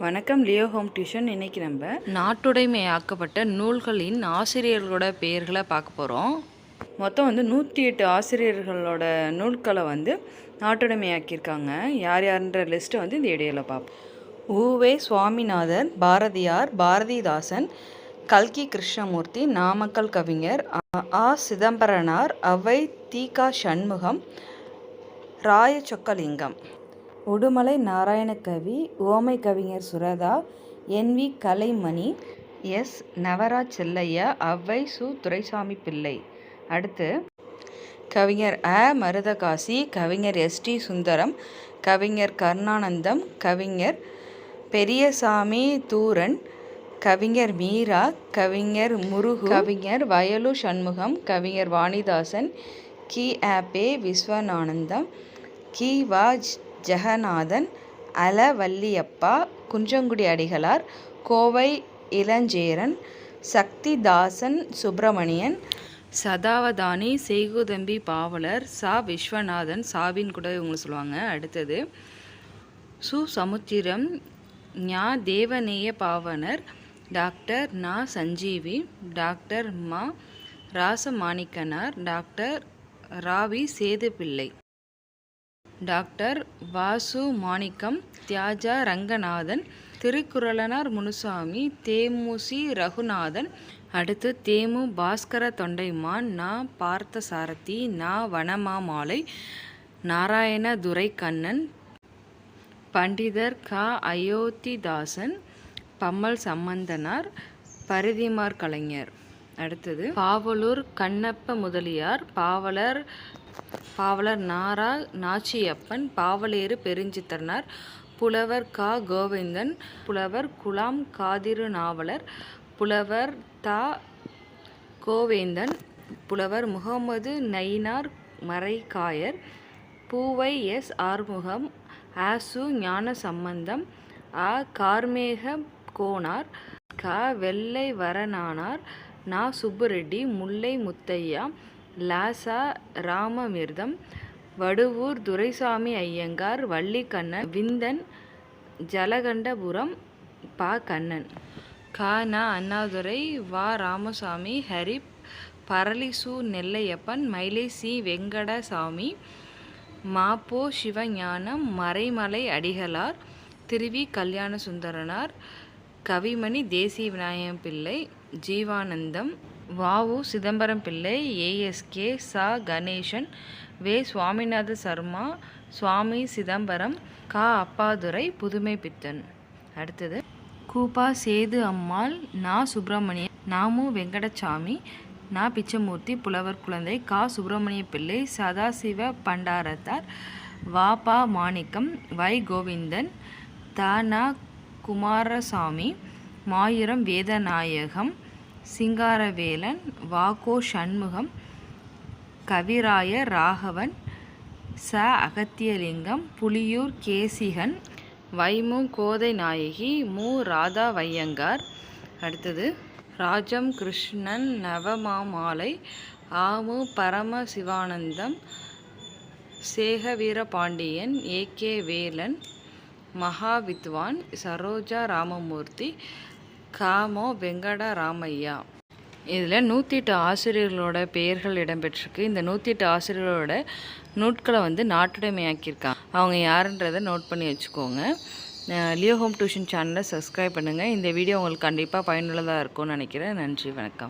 வணக்கம் Leo home tuition. இன்னைக்கு நம்ம நாட்டுடைமையாக்கப்பட்ட நூல்களின் ஆசிரியர்களோட பெயர்களை பார்க்க போகிறோம் மொத்தம் வந்து நூற்றி எட்டு ஆசிரியர்களோட நூல்களை வந்து நாட்டுடைமையாக்கியிருக்காங்க. யார் யாருன்ற லிஸ்ட்டை வந்து இந்த இடையில பார்ப்போம். ஊவே சுவாமிநாதன் பாரதியார் பாரதிதாசன் கல்கி கிருஷ்ணமூர்த்தி நாமக்கல் கவிஞர் ஆ- ஆ சிதம்பரனார் அவை தீகா சண்முகம் ராய சொக்கலிங்கம் உடுமலை நாராயணகவி ஓமை கவிஞர் Suratha N V Kalaimani S Navaraj Chellaiah Avvai சு துரைசாமி பிள்ளை. அடுத்து கவிஞர் அ மருதகாசி கவிஞர் எஸ் டி சுந்தரம் கவிஞர் கருணானந்தம் கவிஞர் பெரியசாமி தூரன் கவிஞர் மீரா கவிஞர் முருகு கவிஞர் வயலு சண்முகம் கவிஞர் வாணிதாசன் கி ஆபே விஸ்வநானந்தம் கி வாஜ் ஜெகநாதன் அல வள்ளியப்பா குன்றங்குடி அடிகளார் கோவை இளஞ்சேரன் சக்திதாசன் சுப்பிரமணியன் சதாவதானி செய்குதம்பி பாவலர் சா. விஸ்வநாதன் சாவின் கூட இவங்க சொல்லுவாங்க. அடுத்தது சு. சமுத்திரம் ஞா. தேவநேய பாவனர் டாக்டர் நா. சஞ்சீவி டாக்டர் மா. ராசமாணிக்கனார் டாக்டர் ராவி சேதுப்பிள்ளை. டாக்டர் வாசு மாணிக்கம் தியாஜா ரங்கநாதன் திருக்குறளனார் முனுசாமி தேமுசி ரகுநாதன் அடுத்து தேமு பாஸ்கர தொண்டைமான் நா பார்த்தசாரதி நா வனமாமாலை நாராயண துரைக்கண்ணன் பண்டிதர் க அயோத்திதாசன் பம்மல் சம்பந்தனார் பரிதிமார் கலைஞர். அடுத்தது பாவலூர் கண்ணப்ப முதலியார் பாவலர் பாவலர் நாரா நாச்சியப்பன் பாவலேறு பெருஞ்சித்தர்னார் புலவர் கா. கோவிந்தன் புலவர் குலாம் காதிரு நாவலர் புலவர் தா. கோவேந்தன் புலவர் முகமது நயினார் மறைக்காயர் பூவை எஸ். ஆறுமுகம் ஆசு ஞான சம்பந்தம் அ. கார்மேக கோனார் க. வெள்ளை வரனானார் நா. சுப்புரெட்டி முல்லை முத்தையா லாசா ராமமிர்தம் வடுவூர் துரைசாமி ஐயங்கார் வள்ளிக்கண்ணன் விந்தன் ஜலகண்டபுரம் பா. கண்ணன். கானா அண்ணாதுரை வா. ராமசாமி ஹரிப் பரளிசு நெல்லையப்பன் மயிலை சி. வெங்கடசாமி மாப்போ சிவஞானம் மறைமலை அடிகளார் திருவி. கல்யாண சுந்தரனார் கவிமணி தேசிய விநாயகம் பிள்ளை ஜீவானந்தம் வாவு சிதம்பரம் பிள்ளை ஏஎஸ்கே சா. கணேசன் வே. சுவாமிநாத சர்மா சுவாமி சிதம்பரம் கா. அப்பாதுரை புதுமை பித்தன். அடுத்தது கூப்பா சேது அம்மாள் நா. சுப்பிரமணியன் நாமு வெங்கடசாமி நா. பிச்சமூர்த்தி புலவர் குழந்தை கா. சுப்பிரமணிய பிள்ளை சதாசிவ பண்டாரத்தார் வாபா மாணிக்கம் வை. கோவிந்தன் தானா குமாரசாமி மாயிரம் வேதநாயகம் சிங்காரவேலன் வாகோ சண்முகம் கவிராய ராகவன் ச. அகத்தியலிங்கம் புலியூர் கேசிகன் வைமு கோதை நாயகி மு. ராதா வையங்கார் அடுத்தது ராஜம் கிருஷ்ணன் நவமாமாலை ஆமு பரம சிவானந்தம் சேகவீர பாண்டியன் ஏ. கே. வேலன் மகாவித்வான் சரோஜா ராமமூர்த்தி காமோ வெங்கட ராமையா. இதில் நூற்றி எட்டு ஆசிரியர்களோட பெயர்கள் இடம்பெற்றிருக்கு. இந்த நூற்றி எட்டு ஆசிரியர்களோட நூட்களை வந்து நாட்டுடைமையாக்கியிருக்காங்க. அவங்க யாருன்றதை நோட் பண்ணி வச்சுக்கோங்க. லியோ ஹோம் டியூஷன் சேனலை சப்ஸ்கிரைப் பண்ணுங்கள் இந்த வீடியோ உங்களுக்கு கண்டிப்பாக பயனுள்ளதாக இருக்கும்னு நினைக்கிறேன். நன்றி வணக்கம்.